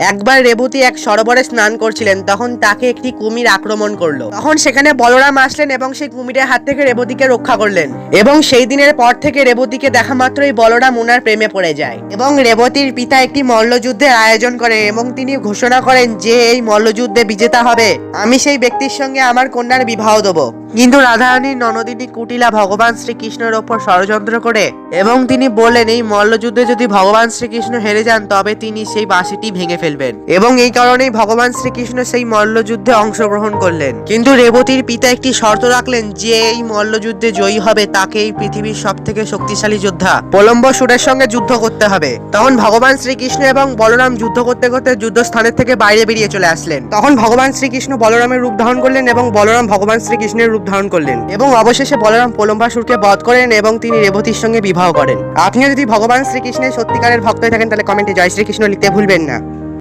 একবার রেবতী এক সরোবরে স্নান করছিলেন, তখন তাকে একটি কুমির আক্রমণ করল। তখন সেখানে বলরাম আসলেন এবং সেই কুমিরের হাত থেকে রেবতীকে রক্ষা করলেন। এবং সেই দিনের পর থেকে রেবতীকে দেখা মাত্রই বলরাম উনার প্রেমে পড়ে যায়। এবং রেবতীর পিতা একটি মল্লযুদ্ধের আয়োজন করেন এবং তিনি ঘোষণা করেন যে, এই মল্লযুদ্ধে বিজেতা হবে। আমি সেই ব্যক্তির সঙ্গে আমার কন্যার বিবাহ দেবো। কিন্তু রাধারানীর ননদিনী কুটিলা ভগবান শ্রীকৃষ্ণের ওপর ষড়যন্ত্র করে এবং তিনি বললেন, এই মল্লযুদ্ধে যদি ভগবান শ্রীকৃষ্ণ হেরে যান, তবে তিনি সেই বাঁশিটি ভেঙে ফেলবেন। এবং এই কারণেই ভগবান শ্রীকৃষ্ণ সেই মল্লযুদ্ধে অংশগ্রহণ করলেন। কিন্তু রেবতীর পিতা একটি শর্ত রাখলেন, যে এই মল্লযুদ্ধে জয়ী হবে, তাকে এই পৃথিবীর সব থেকে শক্তিশালী যোদ্ধা প্রলম্ব সুরের সঙ্গে যুদ্ধ করতে হবে। তখন ভগবান শ্রীকৃষ্ণ এবং বলরাম যুদ্ধ করতে করতে যুদ্ধস্থানের থেকে বাইরে বেরিয়ে চলে আসলেন। তখন ভগবান শ্রীকৃষ্ণ বলরামের রূপ ধারণ করলেন এবং বলরাম ভগবান শ্রীকৃষ্ণের রূপ ধারণ করলেন এবং অবশেষে বলরাম প্রলম্বাসুরকে বধ করেন এবং তিনি রেবতীর সঙ্গে বিবাহ করেন। আপনিও যদি ভগবান শ্রীকৃষ্ণের সত্যিকারের ভক্ত থাকেন, তাহলে কমেন্টে জয় শ্রীকৃষ্ণ লিখতে ভুলবেন না।